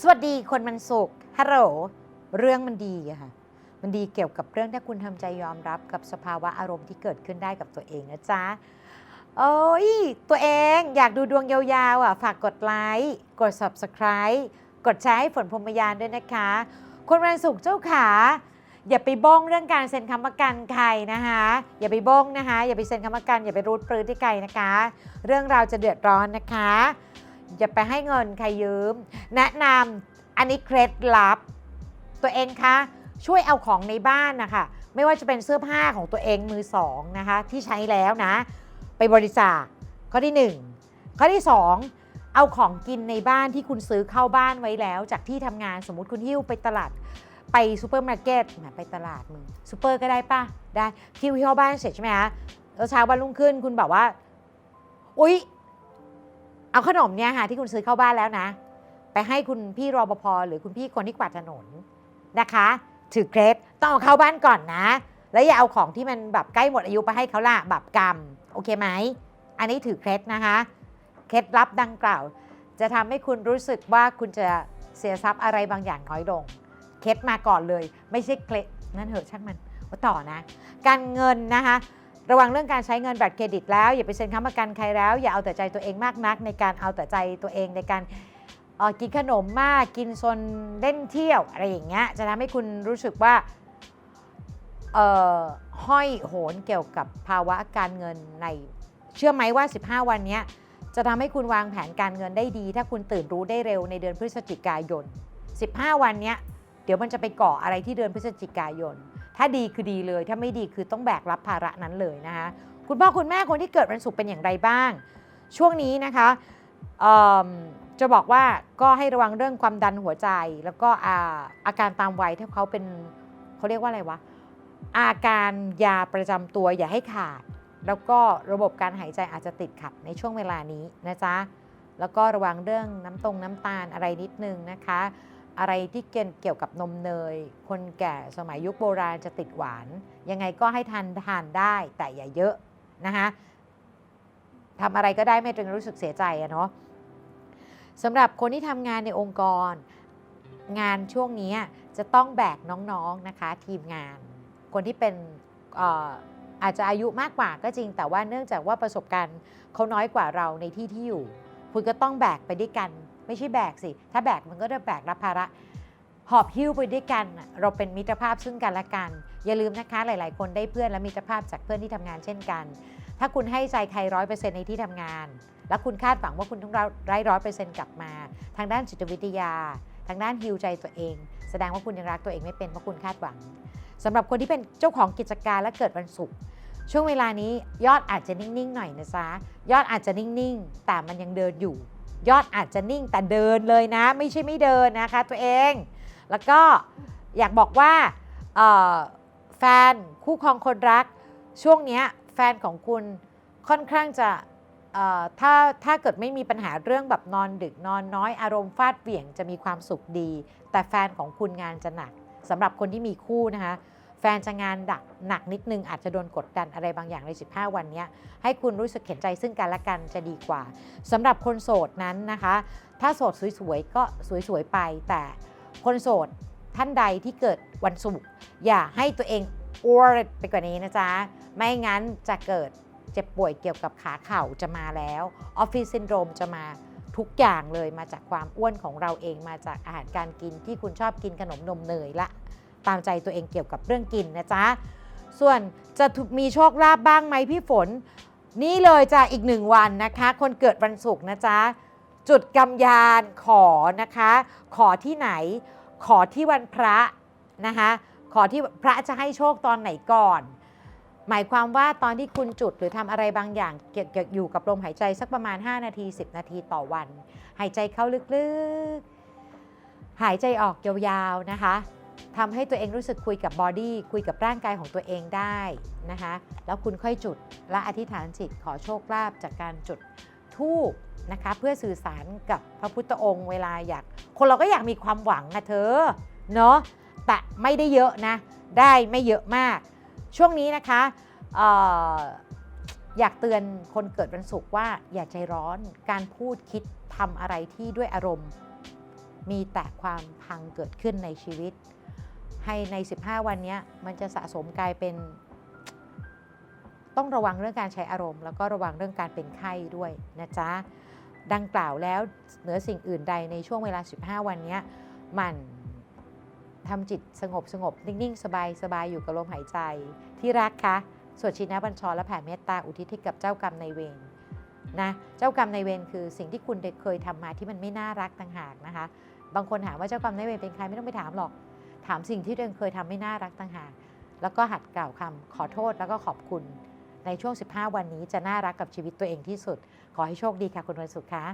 สวัสดีคนมันสุขฮัลโหลเรื่องมันดีอะค่ะ มันดีเกี่ยวกับเรื่องถ้าคุณทำใจยอมรับกับสภาวะอารมณ์ที่เกิดขึ้นได้กับตัวเองนะจ๊ะโอ้ยตัวเองอยากดูดวงยาวๆอะฝากกดไลค์กด subscribe กดแชร์ให้ฝนพรมยานด้วยนะคะ คนวันศุกร์เจ้าขาอย่าไปบ้องเรื่องการเซ็นคำประกันใครนะคะ อย่าไปบ้องนะคะ อย่าไปเซ็นคำประกัน อย่าไปรูดปรื้ดที่ใครนะคะ เรื่องราวจะเดือดร้อนนะคะ อย่าไปให้เงินใครยืม แนะนำอันนี้เคล็ดลับ ตัวเองคะช่วยเอาของในบ้านนะคะไม่ว่าจะเป็นเสื้อผ้าของตัวเองมือสองนะคะที่ใช้แล้วนะ ไปบริจาคข้อที่หนึ่งข้อที่สองเอาของกินในบ้านที่คุณซื้อเข้าบ้านไว้แล้ว จากที่ทำงานสมมติคุณหิ้วไปตลาดไปซูเปอร์มาร์เก็ตไปตลาดมึงซูเปอร์ก็ได้ปะได้หิ้วเข้าบ้านเสร็จใช่ไหมคะแล้วเช้าวันรุ่งขึ้นคุณบอกว่า อุ๊ย เอาขนมเนี่ยค่ะที่คุณซื้อเข้าบ้านแล้วนะ ไปให้คุณพี่รปภหรือคุณพี่คนที่กวาดถนนนะคะ ถือเคล็ดต้องเอาเข้าบ้านก่อนนะ แล้วอย่าเอาของที่มันแบบใกล้หมดอายุไปให้เขาละแบบกรรมโอเคไหมอันนี้ถือเคล็ดนะคะเคล็ดลับดังกล่าว จะทำให้คุณรู้สึกว่าคุณจะเสียทรัพย์อะไรบางอย่างน้อยลงเคล็ดมาก่อนเลย ไม่ใช่เคล็ดนั่นเหอะช่างมันว่าต่อนะ การเงินนะคะ ระวังเรื่องการใช้เงินบัตรเครดิตแล้ว อย่าไปเซ็นค้ำประกันใครแล้ว อย่าเอาแต่ใจตัวเองมากนัก ในการเอาแต่ใจตัวเองในการออกินขนมมากกินซนเล่นเที่ยวอะไรอย่างเงี้ยจะทำให้คุณรู้สึกว่าห้อยโหนเกี่ยวกับภาวะการเงินในเชื่อไหมว่า 15 วันนี้จะทำให้คุณวางแผนการเงินได้ดี ถ้าคุณตื่นรู้ได้เร็วในเดือนพฤศจิกายน 15 วันนี้เดี๋ยวมันจะไปก่ออะไรที่เดือนพฤศจิกายน ถ้าดีคือดีเลย ถ้าไม่ดีคือต้องแบกรับภาระนั้นเลยนะคะคุณพ่อคุณแม่คนที่เกิดวันศุกร์เป็นอย่างไรบ้าง ช่วงนี้นะคะจะบอกว่าก็ให้ระวังเรื่องความดันหัวใจ แล้วก็อาอาการตามวัยถ้าเขาเป็นเขาเรียกว่าอะไรวะอาการยาประจำตัวอย่าให้ขาด แล้วก็ระบบการหายใจอาจจะติดขัดในช่วงเวลานี้นะจ๊ะแล้วก็ระวังเรื่องน้ำตรงน้ำตาลอะไรนิดนึงนะคะ อะไรที่เกี่ยวกับนมเนย คนแก่สมัยยุคโบราณจะติดหวาน ยังไงก็ให้ทานทานได้แต่อย่าเยอะนะคะทำอะไรก็ได้ไม่ต้องรู้สึกเสียใจอะเนาะสำหรับคนที่ทำงานในองค์กร งานช่วงนี้จะต้องแบกน้องๆนะคะทีมงาน คนที่เป็นอ่ออาจจะอายุมากกว่าก็จริง แต่ว่าเนื่องจากว่าประสบการณ์เขาน้อยกว่าเราในที่ที่อยู่ คุณก็ต้องแบกไปด้วยกัน ไม่ใช่แบกสิ ถ้าแบกมันก็จะแบกรับภาระหอบหิ้วไปด้วยกัน เราเป็นมิตรภาพซึ่งกันและกัน อย่าลืมนะคะหลาย ๆ คนได้เพื่อนและมิตรภาพจากเพื่อนที่ทำงานเช่นกัน ถ้าคุณให้ใจใครร้อยเปอร์เซ็นต์ในที่ทำงาน แล้วคุณคาดหวังว่าคุณต้องได้ร้อยเปอร์เซ็นต์กลับมา ทางด้านจิตวิทยา ทางด้านฮิวใจตัวเอง แสดงว่าคุณยังรักตัวเองไม่เป็นเพราะคุณคาดหวังสำหรับคนที่เป็นเจ้าของกิจการและเกิดวันศุกร์ช่วงเวลานี้ยอดอาจจะนิ่ง ๆ หน่อยนะจ๊ะยอดอาจจะนิ่ง ๆ แต่มันยังเดินอยู่ ยอดอาจจะนิ่งแต่เดินเลยนะ ไม่ใช่ไม่เดินนะคะตัวเอง แล้วก็อยากบอกว่าแฟนคู่ครองคนรัก ช่วงนี้แฟนของคุณค่อนข้างจะถ้าถ้าเกิดไม่มีปัญหาเรื่องแบบนอนดึกนอนน้อยอารมณ์ฟาดเหวี่ยงจะมีความสุขดี แต่แฟนของคุณงานจะหนักสำหรับคนที่มีคู่นะคะ ฟนจะงานดักหนักนิดนึงอาจจะโดนกดดันอะไรบางอย่างใน 15 วันนี้ให้คุณรู้สึกเห็นใจซึ่งกันและกันจะดีกว่าสำหรับคนโสดนั้นนะคะ ถ้าโสดสวยๆก็สวยๆไป แต่คนโสดท่านใดที่เกิดวันศุกร์อย่าให้ตัวเองอ้วนไปกว่านี้นะจ๊ะ ไม่งั้นจะเกิดเจ็บป่วยเกี่ยวกับขาเข่าจะมาแล้วออฟฟิศซินโดรมจะมาทุกอย่างเลยมาจากความอ้วนของเราเองมาจากอาหารการกินที่คุณชอบกินขนมนมเนยละ ตามใจตัวเองเกี่ยวกับเรื่องกินนะจ๊ะ ส่วนจะมีโชคลาภบ้างไหมพี่ฝน นี่เลยจ้ะอีกหนึ่งวันนะคะ คนเกิดวันศุกร์นะจ๊ะ จุดกำยานขอนะคะ ขอที่ไหน ขอที่วันพระนะคะ ขอที่พระจะให้โชคตอนไหนก่อนหมายความว่าตอนที่คุณจุดหรือทำอะไรบางอย่างเกี่ยวกับอยู่กับลมหายใจสักประมาณ 5 นาที 10 นาทีต่อวัน หายใจเข้าลึกๆ หายใจออกยาวๆนะคะ ทำให้ตัวเองรู้สึกคุยกับบอดี้คุยกับร่างกายของตัวเองได้นะคะแล้วคุณค่อยจุดและอธิษฐานจิตขอโชคลาภจากการจุดทูบนะคะเพื่อสื่อสารกับพระพุทธองค์เวลาอยาก คนเราก็อยากมีความหวังนะเธอเนาะแต่ไม่ได้เยอะนะ ได้ไม่เยอะมาก ช่วงนี้นะคะอออยากเตือนคนเกิดวันศุกร์ว่าอย่าใจร้อนการพูดคิดทำอะไรที่ด้วยอารมณ์ มีแต่ความพังเกิดขึ้นในชีวิต ให้ใน 15 วันนี้มันจะสะสมกลายเป็น ต้องระวังเรื่องการใช้อารมณ์ แล้วก็ระวังเรื่องการเป็นไข้ด้วยนะจ๊ะดังกล่าวแล้วเหนือสิ่งอื่นใดในช่วงเวลา 15 วันนี้มันทำจิตสงบสงบนิ่งๆ สบายสบายอยู่กับลมหายใจ ที่รักคะสวดชินะบัญชรและแผ่เมตตาอุทิศให้กับเจ้ากรรมนายเวรนะเจ้ากรรมนายเวรคือสิ่งที่คุณเคยทำมาที่มันไม่น่ารักต่างหากนะคะ บางคนถามว่าเจ้ากรรมนายเวรเป็นใครไม่ต้องไปถามหรอก ถามสิ่งที่ตัวเองเคยทำไม่น่ารักต่างหากแล้วก็หัดกล่าวคำขอโทษแล้วก็ขอบคุณ ในช่วง 15 วันนี้จะน่ารักกับชีวิตตัวเองที่สุด ขอให้โชคดีค่ะคุณวันสุขคะ